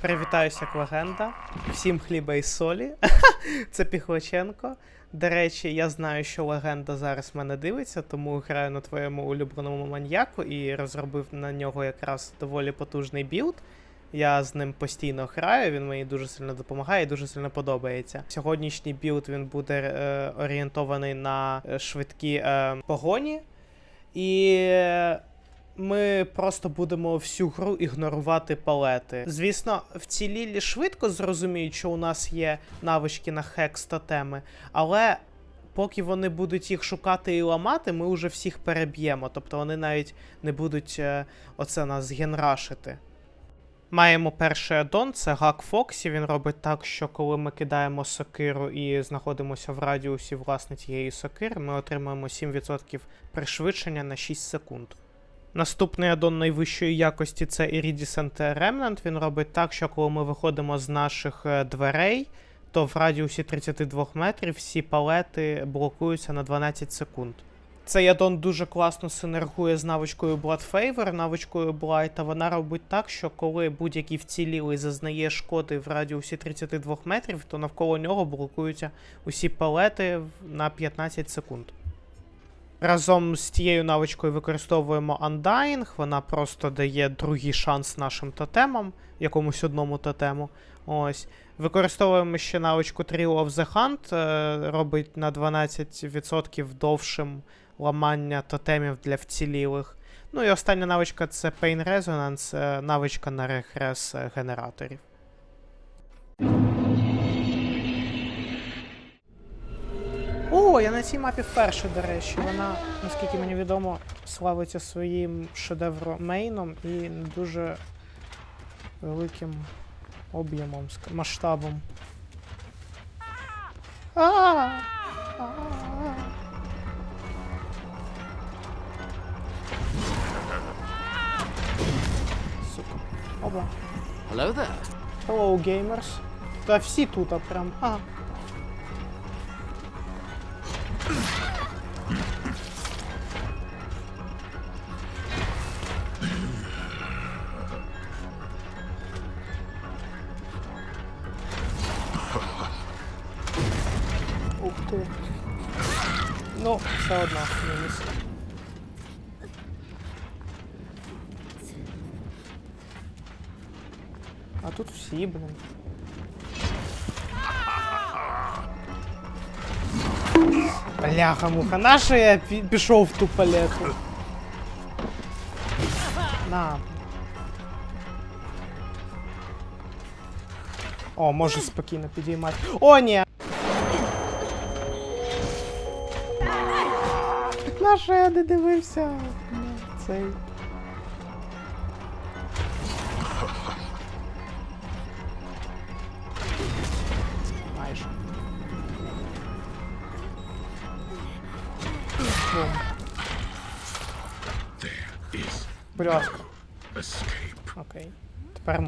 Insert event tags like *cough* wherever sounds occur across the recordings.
Привітаюся як легенда. Всім хліба і солі. *laughs* Це Піхлоченко. До речі, я знаю, що легенда зараз мене дивиться, тому граю на твоєму улюбленому маньяку і розробив на нього якраз доволі потужний білд. Я з ним постійно граю, він мені дуже сильно допомагає і дуже сильно подобається. Сьогоднішній білд він буде е, орієнтований на е, швидкі е, погоні. І ми просто будемо всю гру ігнорувати палети. Звісно, в цій лілі швидко зрозуміють, що у нас є навички на хекс тотеми, але поки вони будуть їх шукати і ламати, ми вже всіх переб'ємо. Тобто вони навіть не будуть е, оце нас генрашити. Маємо перший аддон, це Гак Фоксі. Він робить так, що коли ми кидаємо сокиру і знаходимося в радіусі власне цієї сокири, ми отримуємо 7% пришвидшення на 6 секунд. Наступний аддон найвищої якості це Iridescent Remnant. Він робить так, що коли ми виходимо з наших е, дверей, то в радіусі 32 метрів всі палети блокуються на 12 секунд. Цей аддон дуже класно синергує з навичкою Blood Favor, навичкою Blight, вона робить так, що коли будь-який вцілілий зазнає шкоди в радіусі 32 метрів, то навколо нього блокуються усі палети на 15 секунд. Разом з тією навичкою використовуємо Undying, вона просто дає другий шанс нашим тотемам, якомусь одному тотему. Ось. Використовуємо ще навичку Trio of the Hunt, е, робить на 12% довшим ламання тотемів для вцілілих. Ну і остання навичка це Pain Resonance, е, навичка на регрес е, генераторів. О, я на цій мапі вперше, до речі. Вона, наскільки мені відомо, славиться своїм шедевромейном і дуже великим об'ємом, масштабом. А! Hello there. Hello, gamers. Та всі тут, а прям. А. Бляха муха, на я пішов в ту палету? На. О, може спокійно підіймати. О, ні! На що я не дивився? Цей. Тепер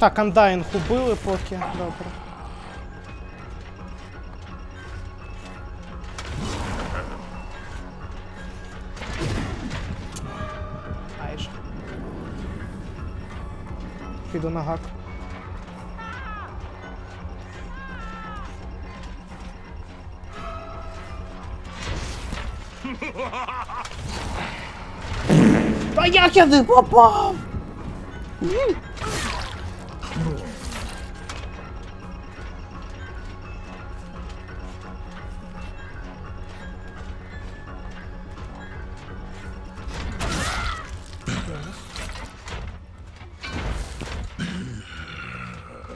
Так, Undying убили поки. Добре. Майже. Піду на гак. Та як я не попав?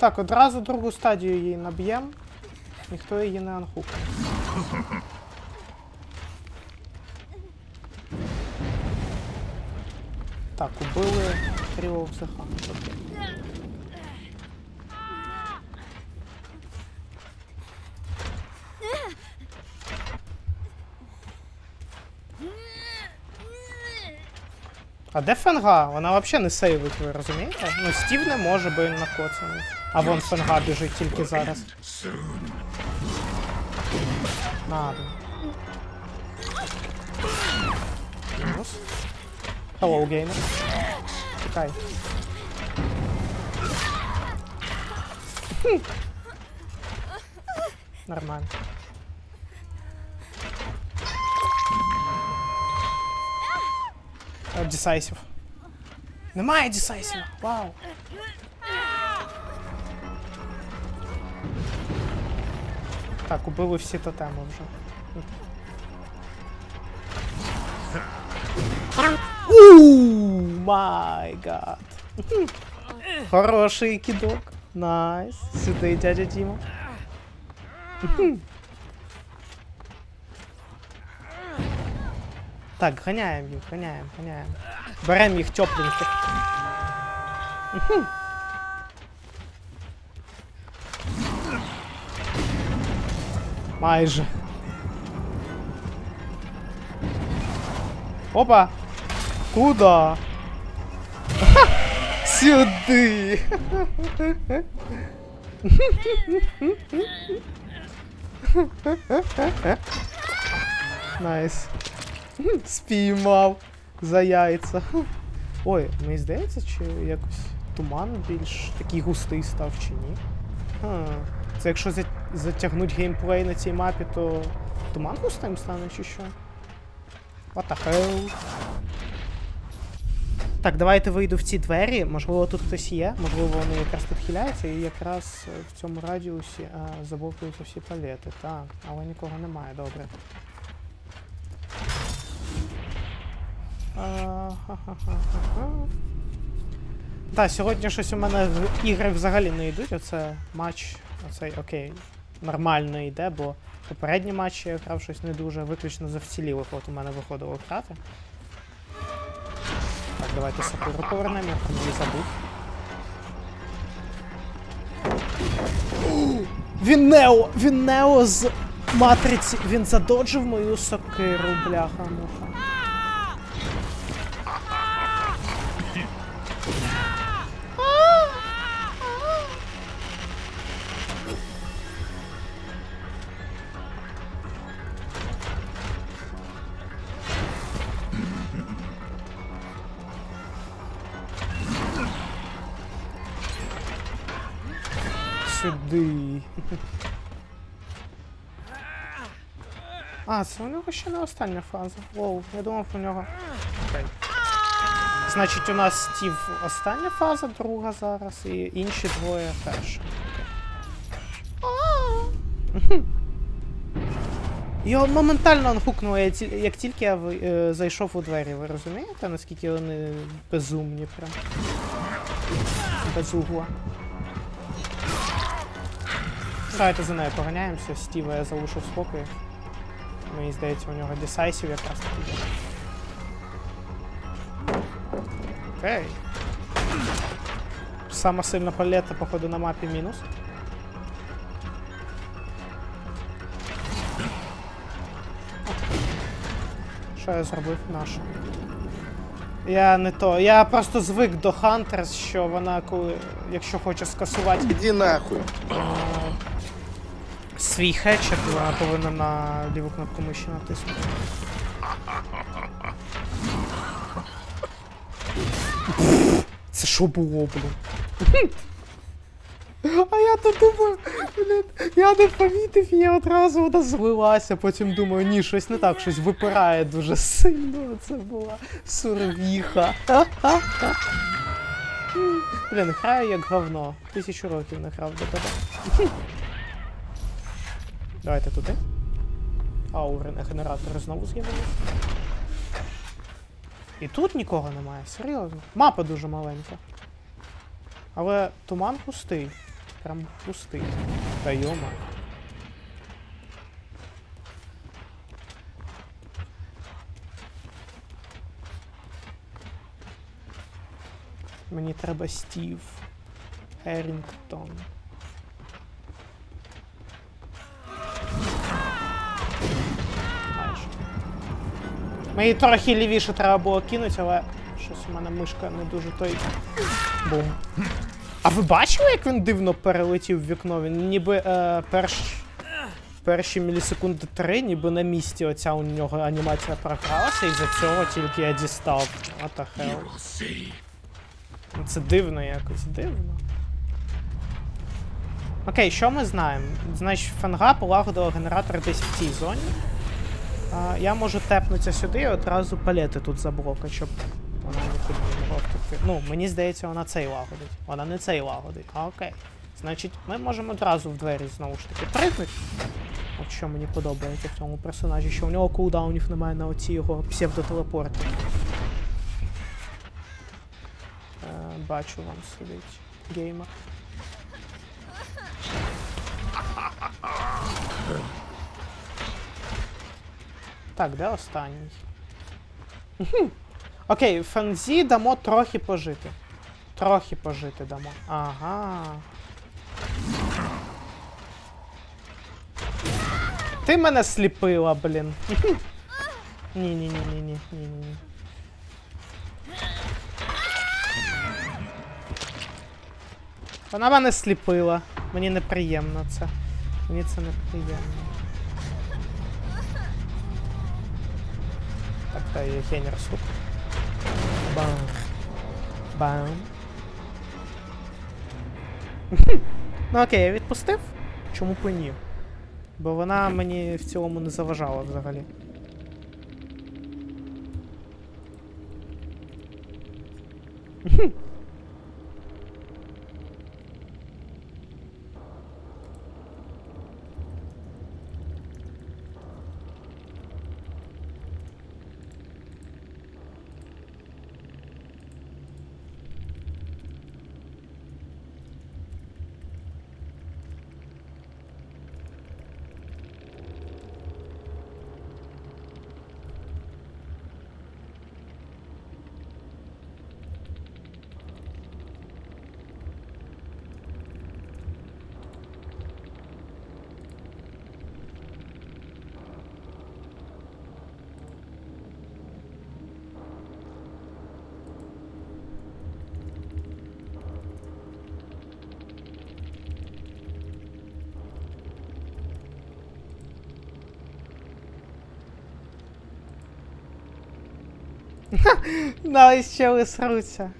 Так, одразу другу стадію її наб'ємо. Ніхто її не анхукає. Так. Так, убили Тріо психа. А де Фенга? Вона взагалі не сейвить, ви розумієте? Ну, Стів не може, бо він накоцаний. А вон Фенга біжить тільки зараз. Надо. Мінус. Hello, геймер. Чекай. Нормально. Decisive. Немає Decisive. Вау. Так, убили всі тотеми вже. Ууу, май гад. Хороший кидок. Найс. Сюди, дядя Діма. Так, ганяємо їх, ганяємо, ганяємо. Беремо їх тепленьких. Майже. Опа! Куда? Ха! Сюди! Найс. Спіймав за яйця. Ой, мені здається, чи якось туман більш такий густий став чи ні? Ха. Це якщо затягнуть геймплей на цій мапі, то туман густим стане чи що? What the hell? Так, давайте вийду в ці двері. Можливо, тут хтось є, можливо, вони якраз тут і якраз е, в цьому радіусі а, заблокуються всі палети. Так, але нікого немає, добре. Так, сьогодні щось у мене ігри взагалі не йдуть. Оце матч, оцей окей, нормально йде, бо попередні матчі я грав щось не дуже, виключно за вцілілих от у мене виходило грати. Так, давайте Сакуру повернемо, я про забув. Він Нео! Він Нео з матриці! Він задоджив мою сокиру, бляха-муха. Сюди. А, це у нього ще не остання фаза. Воу, я думав у нього. Окей. Значить, у нас Стів остання фаза, друга зараз, і інші двоє перша. Його моментально анхукнуло, як тільки я е, зайшов у двері, ви розумієте, наскільки вони безумні прям. Без угла. Давайте за нею поганяємося, Стіва я залишу в спокої. Мені здається, у нього Decisive якраз таки. Окей. Сама сильна палета, походу, на мапі мінус. Що я зробив нашу? Я не то. Я просто звик до Хантерс, що вона коли. Якщо хоче скасувати Иди нахуй. Свій хедшот, вона повинна на ліву кнопку миші натиснути. Це що було, блін? *laughs* А я то думаю, блін, я не помітив, і я одразу вона злилася, потім думаю, ні, щось не так, щось випирає дуже сильно. Це була сурвіха. *laughs* Блін, граю як говно. Тисячу років не грав до тебе. Давайте туди. Аури на генератори знову з'явилися. І тут нікого немає, серйозно. Мапа дуже маленька. Але туман пустий. Прям пустий. Та йома. Мені треба Стів. Ерінгтон. Мені трохи лівіше треба було кинути, але щось у мене мишка не дуже той. Бум. А ви бачили, як він дивно перелетів в вікно? Він ніби е, перш... перші мілісекунди три, ніби на місці оця у нього анімація програлася, і за цього тільки я дістав. What the hell? Це дивно якось, дивно. Окей, що ми знаємо? Значить, фанга полагодила генератор десь в цій зоні. А, я можу тепнутися сюди і одразу палети тут заблокати, щоб вона не могла. Ну, мені здається, вона цей лагодить. Вона не цей лагодить. А окей. Значить, ми можемо одразу в двері знову ж таки пригнути. От що мені подобається в цьому персонажі, що у нього кулдаунів немає на оці його псевдотелепорти. Е, бачу вам сидить геймер. Так, де останній? Мгм. Окей, фанзі дамо трохи пожити. Трохи пожити дамо. Ага. Ти мене сліпила, блін. Ні-ні-ні-ні-ні-ні-ні. Вона мене сліпила. Мені неприємно це. Мені це неприємно. Так, та є хенер сука. Бам. Бам. *laughs* ну окей, я відпустив. Чому б ні? Бо вона мені в цілому не заважала взагалі. І ще висруться.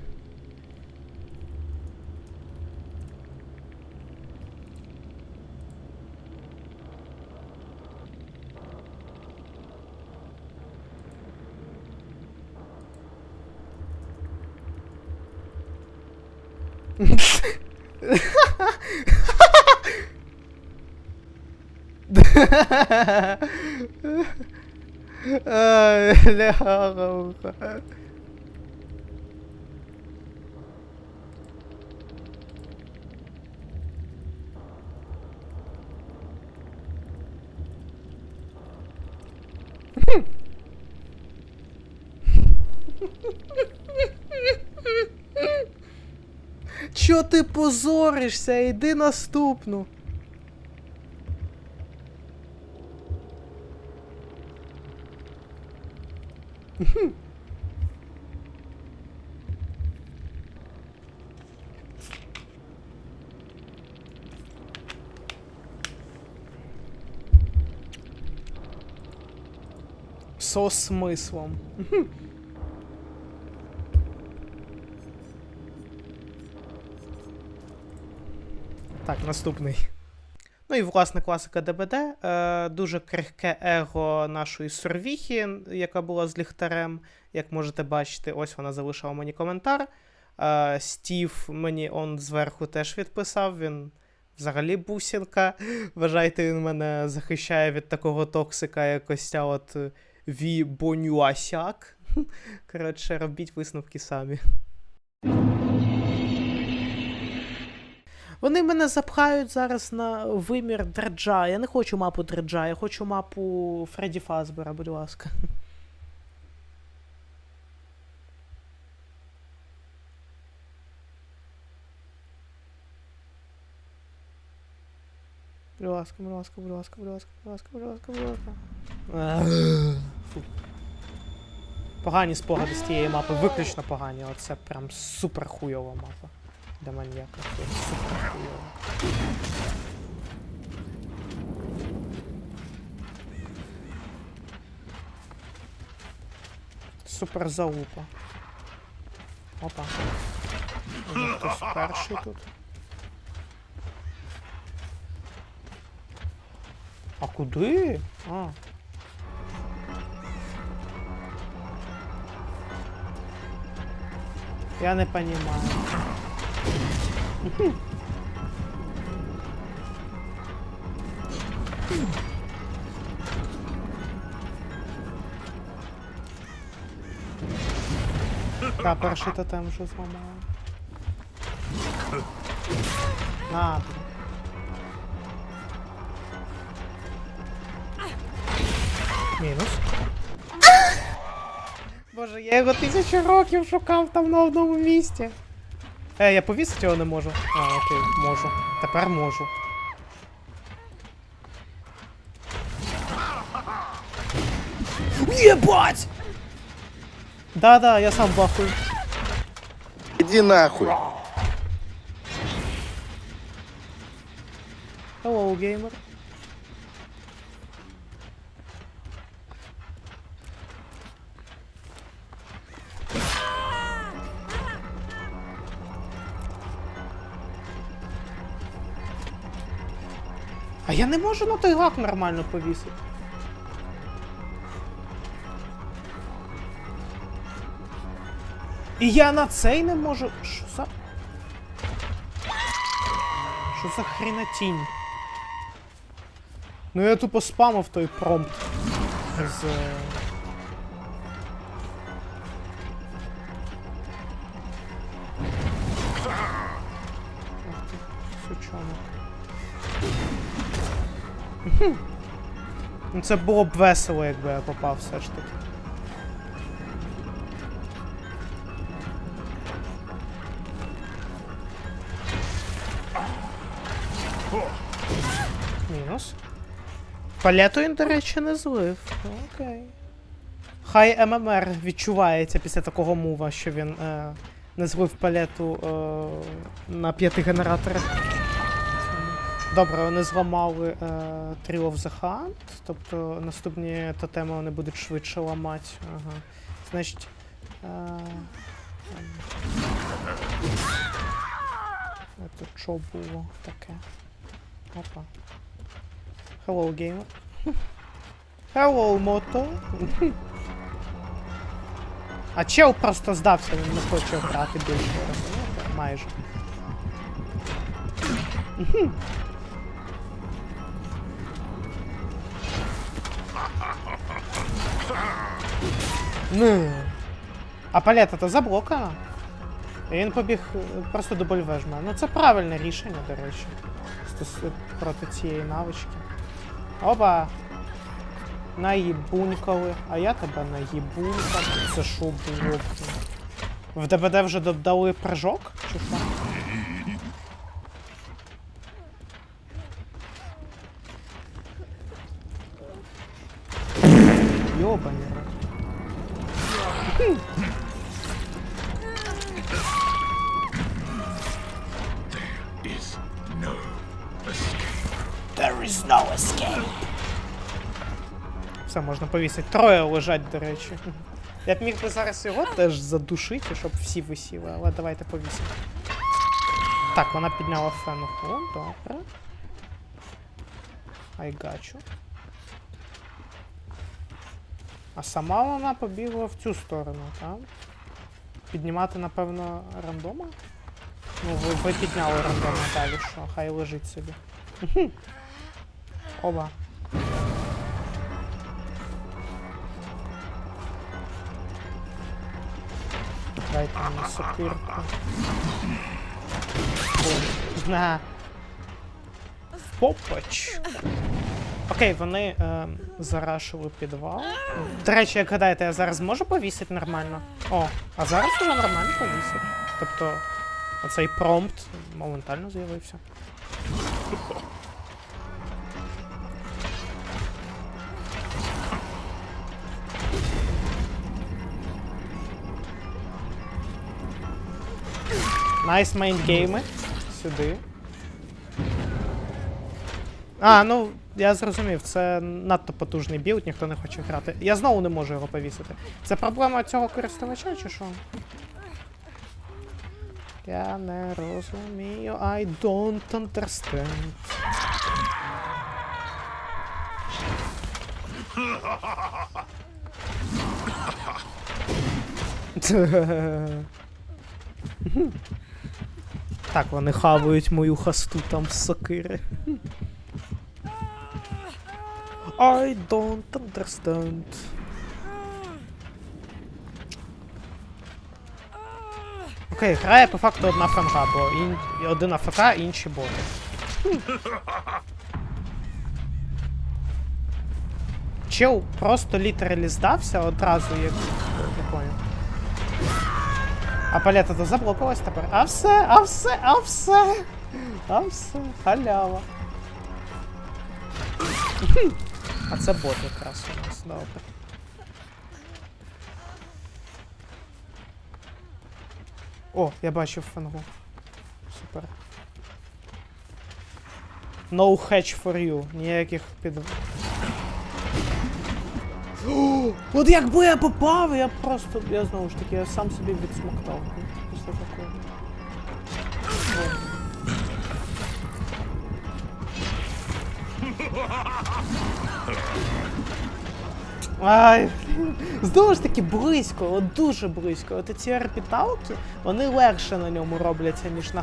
Ай, *laughs* ляха. Чо ти позоришся? Іди наступну. Со смислом. Так, наступний. Ну і власне класика ДБД. Е, дуже крихке его нашої Сурвіхі, яка була з ліхтарем. Як можете бачити, ось вона залишила мені коментар. Е, Стів мені он зверху теж відписав. Він взагалі бусінка. Вважайте, він мене захищає від такого токсика, як ось ця от Ві. Коротше, робіть висновки самі. Вони мене запхають зараз на вимір Дреджа. Я не хочу мапу Дреджа, я хочу мапу Фредді Фазбера, будь ласка. Будь ласка, будь ласка, будь ласка, будь ласка, будь ласка, будь ласка, будь ласка. Погані спогади з тієї мапи, виключно погані. Оце прям супер хуйова мапа. Для маньяка. Супер залупа. Опа. Хтось перший тут. А куди? А. Я не понимаю. Та перший тотем вже зламала. На. Мінус. Боже, я його тисячу років шукав там на одному місці. Е, я повісити його не можу. А, окей, можу. Тепер можу. Єбать! Да-да, я сам бахую. Иди нахуй. Hello, геймер. Я не можу на той гак нормально повісити. І я на цей не можу. Що за. Що за хренатінь? Ну я тупо спамив той промпт з. Ну це було б весело, якби я попав все ж таки. Мінус. Палету він, до речі, не злив. Окей. Хай ММР відчувається після такого мува, що він е, не злив палету е, на п'яти генераторах. Добре, вони зламали е, Tree of the Hunt, тобто наступні тотеми вони будуть швидше ламати. Ага. Значить. Е, ем. Це що було таке? Опа. Hello, gamer. Hello, мото. А чел просто здався, він не хоче грати більше, розумієте? Майже. Ну. А палета то заблокана. І він побіг е, просто до больвежма. Ну це правильне рішення, до речі. Проти цієї навички. Опа! Наїбунькали. А я тебе наїбунькав. Це що було? В ДБД вже додали прыжок? Чи що? Йобані. рот. is no escape. There is no escape. Все, можна повісити. Троє лежать, до речі. Я б міг би зараз його теж задушити, щоб всі висіли, але давайте повісимо. Так, вона підняла фенуху. Добре. I got you. А сама вона побігла в цю сторону, так? Піднімати, напевно, рандома? Ну, ви, ви підняли рандома далі, що хай лежить собі. Оба. Дайте мені сокирку. Попач. Окей, вони е, зарашили підвал. До речі, як гадаєте, я зараз можу повісити нормально? О, а зараз вже нормально повісить. Тобто, оцей промпт моментально з'явився. Найс мейн-гейми Сюди. А, ну, я зрозумів, це надто потужний білд, ніхто не хоче грати. Я знову не можу його повісити. Це проблема цього користувача чи що? Я не розумію, I don't understand. Так, вони хавають мою хасту там з сокири. I don't understand. Окей, грає по факту одна франка, бо ін... і один АФК, інші боти. Чел просто літералі здався одразу, як. Не понял. А палета то заблокувалась тепер. А все, а все, а все. А все, халява. А це бот якраз у нас, добре. О, я бачив фангу. Супер. No hatch for you. Ніяких під. О, От якби я попав, я просто. Я знову ж таки, я сам собі відсмоктав. Після такого. Ай. Знову ж таки близько, от дуже близько. От ці орбіталки, вони легше на ньому робляться, ніж на.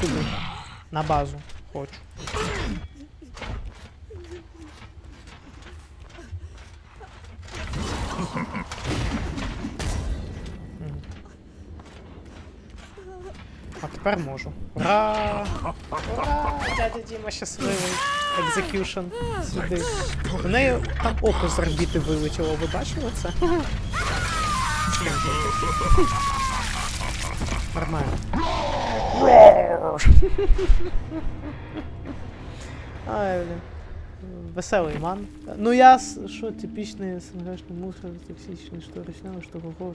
Сюди. На базу. Хочу. Мгм. А тепер можу. Ура! Ура! Дядя Діма щасливий. Екзекюшн. Сюди. В неї там око з орбіти вилетіло, ви бачили це? Нормально. Ай, блін. Веселий ман. Ну я що типічний СНГшний мусор, токсичний, що ручного, що говорю.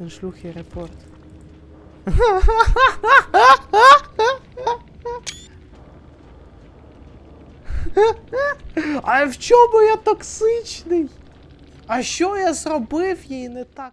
Ten шлюхи репорт. А в чому я токсичний? А що я зробив їй не так?